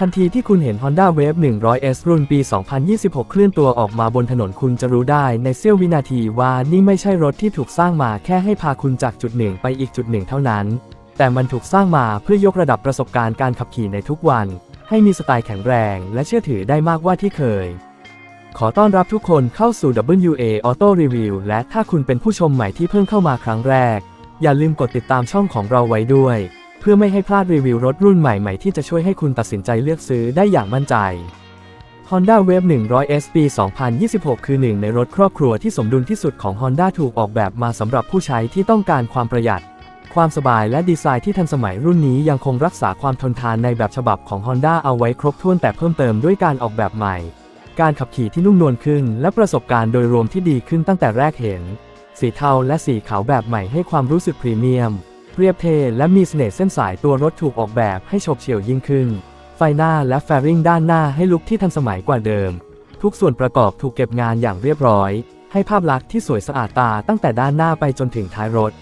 ทันทีที่คุณเห็น Honda Wave 100S รุ่นปี 2026 เคลื่อนตัวออกมาบนถนนคุณจะรู้ได้ในเสี้ยววินาทีว่านี่ไม่ใช่รถที่ถูกสร้างมาแค่ให้พาคุณจากจุดหนึ่งไปอีกจุดหนึ่งเท่านั้น แต่มันถูกสร้างมาเพื่อยกระดับประสบการณ์การขับขี่ในทุกวัน ให้มีสไตล์แข็งแรงและเชื่อถือได้มากว่าที่เคย ขอต้อนรับทุกคนเข้าสู่ WA Auto Review และถ้าคุณเป็นผู้ชมใหม่ที่เพิ่งเข้ามาครั้งแรก อย่าลืมกดติดตามช่องของเราไว้ด้วย พื่อไม่ให้พลาดรีวิวรถรุ่นใหม่ๆ ที่จะช่วยให้คุณตัดสินใจเลือกซื้อได้อย่างมั่นใจ Honda Wave 100S ปี 2026 คือหนึ่งในรถครอบครัวที่สมดุลที่สุดของ Honda ถูกออกแบบมาสำหรับผู้ใช้ที่ต้องการความประหยัด ความสบายและดีไซน์ที่ทันสมัยรุ่นนี้ยังคงรักษาความทนทานในแบบฉบับของ Honda เอาไว้ครบถ้วนแต่เพิ่มเติมด้วยการออกแบบใหม่ การขับขี่ที่นุ่มนวลขึ้น และประสบการณ์โดยรวมที่ดีขึ้นตั้งแต่แรกเห็น สีเทาและสีขาวแบบใหม่ให้ความรู้สึกพรีเมียม เรียบเทและมีเสน่ห์เส้นสายตัวรถถูกออกแบบให้ฉบเฉี่ยวยิ่งขึ้น ไฟหน้าและแฟริงด้านหน้าให้ลุคที่ทันสมัยกว่าเดิม ทุกส่วนประกอบถูกเก็บงานอย่างเรียบร้อย ให้ภาพลักษณ์ที่สวยสะอาดตาตั้งแต่ด้านหน้าไปจนถึงท้ายรถ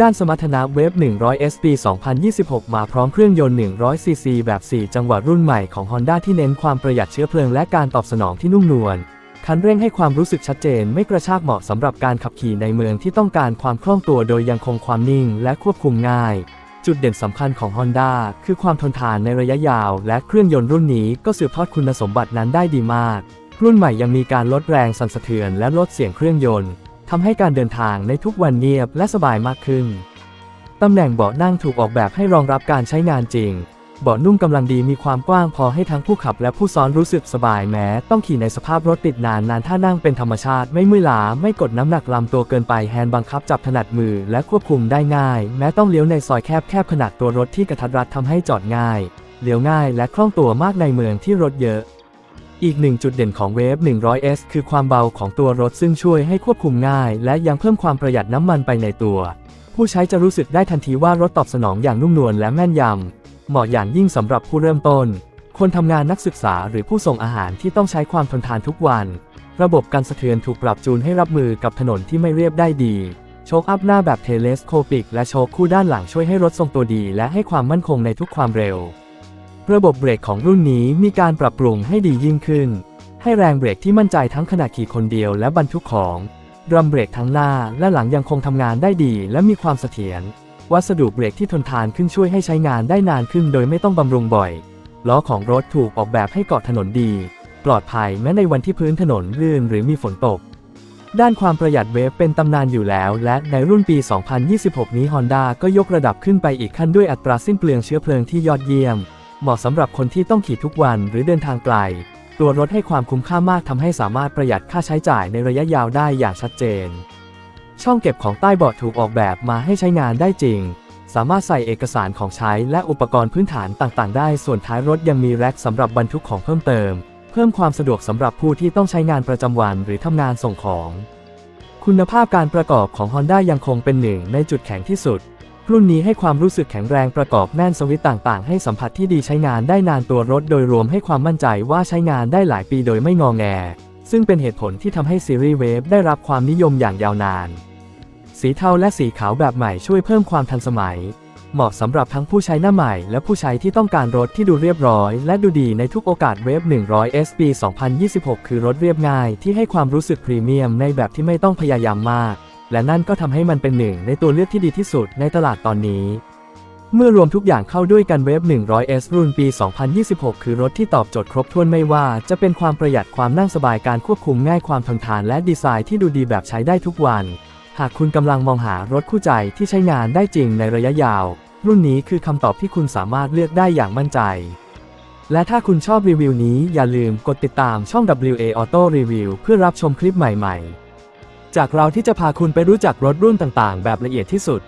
ด้านสมรรถนะเวฟ100 SP 2026 มาพร้อมเครื่องยนต์100 cc แบบ 4 จังหวะรุ่นใหม่ของ Honda ที่เน้นความประหยัดเชื้อเพลิงและการตอบสนองที่นุ่มนวล คันเร่งให้ความรู้สึกชัดเจนไม่กระชากเหมาะสำหรับการขับขี่ในเมืองที่ต้องการความคล่องตัวโดยยังคงความนิ่งและควบคุมง่าย จุดเด่นสำคัญของ Honda คือความทนทานในระยะยาว และเครื่องยนต์รุ่นนี้ก็สืบทอดคุณสมบัตินั้นได้ดีมาก รุ่นใหม่ยังมีการลดแรงสั่นสะเทือนและลดเสียงเครื่องยนต์ทำให้การเดินทางในทุกวันเงียบและสบายมากขึ้นตำแหน่งเบาะนั่งถูกออกแบบให้รองรับการใช้งานจริง เบาะนุ่มกำลังดีมีความกว้างพอให้ทั้งผู้ขับและผู้ซ้อนรู้สึกสบายแม้ ต้องขี่ในสภาพรถติดนานนานถ้านั่งเป็นธรรมชาติ ไม่เมื่อยล้าไม่กดน้ำหนักลำตัวเกินไปแฮนด์บังคับจับถนัดมือและควบคุมได้ง่าย แม้ต้องเลี้ยวในซอยแคบแคบขนาดตัวรถที่กระทัดรัดทำให้จอดง่ายเลี้ยวง่ายและคล่องตัวมากในเมืองที่รถเยอะ อีกหนึ่งจุดเด่นของเวฟ 100S คือความเบาของตัวรถซึ่งช่วยให้ควบคุมง่าย และยังเพิ่มความประหยัดน้ำมันไปในตัว ผู้ใช้จะรู้สึกได้ทันทีว่ารถตอบสนองอย่างนุ่มนวลและแม่นยำ เหมาะอย่างยิ่งสำหรับผู้เริ่มต้น คนทำงานนักศึกษาหรือผู้ส่งอาหารที่ต้องใช้ความทนทานทุกวัน ระบบการสะเทือนถูกปรับจูนให้รับมือกับถนนที่ไม่เรียบได้ดี โชคอัพหน้าแบบเทเลสโคปิกและโชคคู่ด้านหลังช่วยให้รถทรงตัวดี และให้ความมั่นคงในทุกความเร็ว ระบบเบรกของรุ่นนี้มีการปรับปรุงให้ดียิ่งขึ้น ให้แรงเบรกที่มั่นใจทั้งขณะขี่คนเดียวและบรรทุกของรัมเบรกทั้งหน้าและหลังยังคงทำงานได้ดีและมีความเสถียร วัสดุเบรกที่ทนทานขึ้นช่วยให้ใช้งานได้นานขึ้นโดยไม่ต้องบำรุงบ่อย ล้อของรถถูกออกแบบให้เกาะถนนดี ปลอดภัยแม้ในวันที่พื้นถนนลื่นหรือมีฝนตก ด้านความประหยัดเวฟเป็นตำนานอยู่แล้ว และในรุ่นปี 2026 นี้ Honda ก็ยกระดับขึ้นไปอีกขั้นด้วยอัตราสิ้นเปลืองเชื้อเพลิงที่ยอดเยี่ยม เหมาะสำหรับคนที่ต้องขี่ทุกวันหรือเดินทางไกล ตัวรถให้ความคุ้มค่ามากทำให้สามารถประหยัดค่าใช้จ่ายในระยะยาวได้อย่างชัดเจน ช่องเก็บของใต้เบาะถูกออกแบบมาให้ใช้งานได้จริง สามารถใส่เอกสารของใช้และอุปกรณ์พื้นฐานต่างๆ ได้ ส่วนท้ายรถยังมีแร็คสำหรับบรรทุกของเพิ่มเติม เพิ่มความสะดวกสำหรับผู้ที่ต้องใช้งานประจำวันหรือทำงานส่งของ คุณภาพการประกอบของ Honda ยังคงเป็นหนึ่งในจุดแข็งที่สุด รุ่นนี้ให้ความรู้สึกแข็งแรงประกอบแน่นสวิตต่างๆ ให้สัมผัสที่ดีใช้งานได้นานตัวรถโดยรวมให้ความมั่นใจว่าใช้งานได้หลายปีโดยไม่งอแง ซึ่งเป็นเหตุผลที่ทำให้ซีรีส์เวฟได้รับความนิยมอย่างยาวนาน สีเทาและสีขาวแบบใหม่ช่วยเพิ่มความทันสมัย เหมาะสำหรับทั้งผู้ใช้หน้าใหม่ และผู้ใช้ที่ต้องการรถที่ดูเรียบร้อย และดูดีในทุกโอกาสเวฟ100 SP 2026 คือรถเรียบง่ายที่ให้ความรู้สึกพรีเมียมในแบบที่ไม่ต้องพยายามมาก และนั่นก็ทำให้มันเป็นหนึ่งในตัวเลือกที่ดีที่สุดในตลาดตอนนี้ เมื่อรวมทุกอย่างเข้าด้วยกันเวฟ 100S รุ่นปี 2026 คือรถที่ตอบโจทย์ครบถ้วนไม่ว่าจะเป็นความประหยัดความนั่งสบายการควบคุมง่ายความทนทานและดีไซน์ที่ดูดีแบบใช้ได้ทุกวัน หากคุณกำลังมองหารถคู่ใจที่ใช้งานได้จริงในระยะยาว รุ่นนี้คือคำตอบที่คุณสามารถเลือกได้อย่างมั่นใจ และถ้าคุณชอบรีวิวนี้อย่าลืมกดติดตามช่อง WA Auto Review เพื่อรับชมคลิปใหม่ ๆ จากเราที่จะพาคุณไปรู้จักรถรุ่นต่างๆ แบบละเอียดที่สุด